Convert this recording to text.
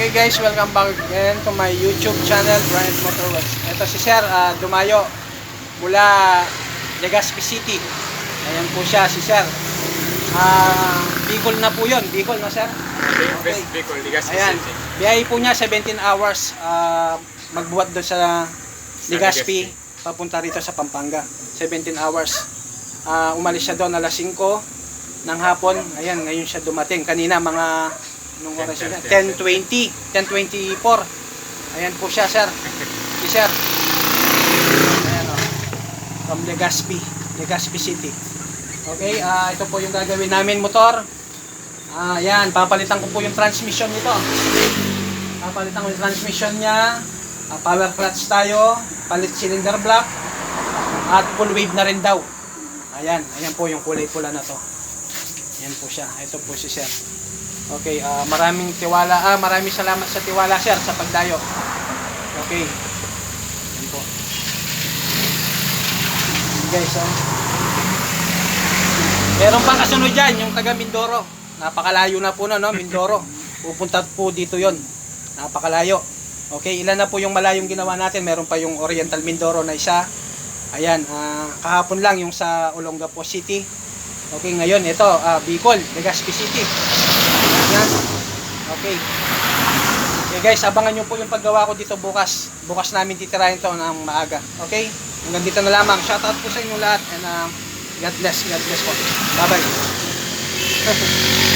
Okay guys, welcome back again to my YouTube channel, Bryant Motorworks. Ito si Sir, ah, dumayo mula Legazpi City. Ayan po siya, si Sir. Ah, Bicol na po yun, Bicol na Sir. West Bicol, Legazpi Ayan, City. biyahe po niya 17 hours ah, magbuhat doon sa Legazpi, papunta rito sa Pampanga. 17 hours. Ah, umalis siya doon alas 5 ng hapon. Ayan, ngayon siya dumating. Kanina mga nung oras yun? 10, 10:20, 10:24. Ayan po siya, sir. Si sir. Ayan o. From Legazpi, Legazpi City. Okay, ah ito po yung gagawin namin motor. Ah, yan, papalitan ko po yung transmission nito. Papalitan ko yung transmission niya. Ah, power clutch tayo, palit cylinder block, at full wave na rin daw. Ayan, ayan po yung kulay pula na to. Ayan po siya. Ito po si Sir. Okay, ah, maraming tiwala. Ah, maraming salamat sa tiwala, Sir, sa pagdayo. Okay. Ayan po. Guys, oh. Meron pang kasunod dyan, yung taga Mindoro. Napakalayo na po na, no? Mindoro. Pupunta po dito yon. Napakalayo. Okay, ilan na po yung malayong ginawa natin. Meron pa yung Oriental Mindoro na isa. Ayan, ah, kahapon lang yung sa Olongapo City. Okay, ngayon ito, ah, Bicol, Legazpi City. Ayan. Okay. Okay guys, abangan nyo po yung paggawa ko dito bukas. Bukas namin titirahin to ng maaga. Okay? Hanggang dito na lamang. Shoutout po sa inyo lahat and um, God bless. God bless po. Bye-bye.